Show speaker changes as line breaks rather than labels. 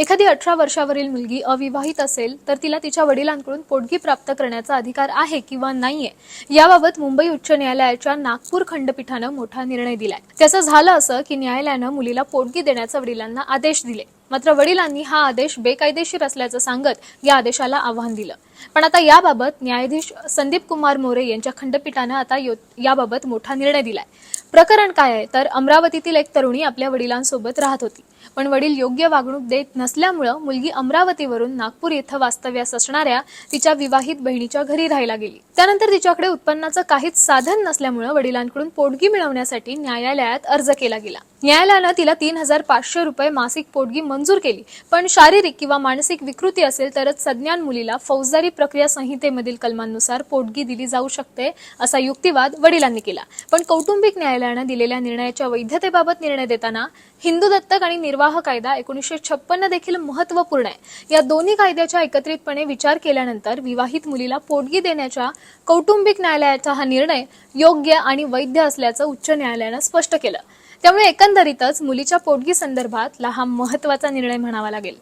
एखादी अठरा वर्षावरील मुलगी अविवाहित असेल तर तिला तिच्या वडिलांकडून पोटगी प्राप्त करण्याचा अधिकार आहे किंवा नाहीये याबाबत मुंबई उच्च न्यायालयाच्या नागपूर खंडपीठानं मोठा निर्णय दिलाय. त्याचं झालं असं की न्यायालयानं मुलीला पोटगी देण्याचा वडिलांना आदेश दिले. मात्र वडिलांनी हा आदेश बेकायदेशीर असल्याचं सांगत या आदेशाला आव्हान दिलं. पण आता याबाबत न्यायाधीश संदीप कुमार मोरे यांच्या खंडपीठानं आता यो- याबाबत मोठा निर्णय दिलाय. प्रकरण काय आहे? तर अमरावतीतील एक तरुणी आपल्या वडिलांसोबत राहत होती. पण वडील योग्य वागणूक देत नसल्यामुळं मुलगी अमरावतीवरून नागपूर इथं वास्तव्यास असणाऱ्या तिच्या विवाहित बहिणीच्या घरी राहायला गेली. त्यानंतर तिच्याकडे उत्पन्नाचं काहीच साधन नसल्यामुळं वडिलांकडून पोटगी मिळवण्यासाठी न्यायालयात अर्ज केला गेला. न्यायालयानं तिला तीन हजार पाचशे रुपये मासिक पोटगी मंजूर केली. पण शारीरिक किंवा मानसिक विकृती असेल तरच सज्ञान मुलीला फौजदारी प्रक्रिया संहितेमधील कलमांनुसार पोटगी दिली जाऊ शकते असा युक्तिवाद वडिलांनी केला. पण कौटुंबिक न्यायालयानं दिलेल्या निर्णयाच्या वैधतेबाबत निर्णय देताना हिंदू दत्तक आणि निर्वाह कायदा एकोणीसशे छप्पन्न देखील महत्त्वपूर्ण आहे. या दोन्ही कायद्याच्या एकत्रितपणे विचार केल्यानंतर विवाहित मुलीला पोटगी देण्याच्या कौटुंबिक न्यायालयाचा हा निर्णय योग्य आणि वैध असल्याचं उच्च न्यायालयानं स्पष्ट केलं. त्यामुळे एकंदरीतच मुलीच्या पोटगी संदर्भातला हा महत्त्वाचा निर्णय म्हणावा लागेल.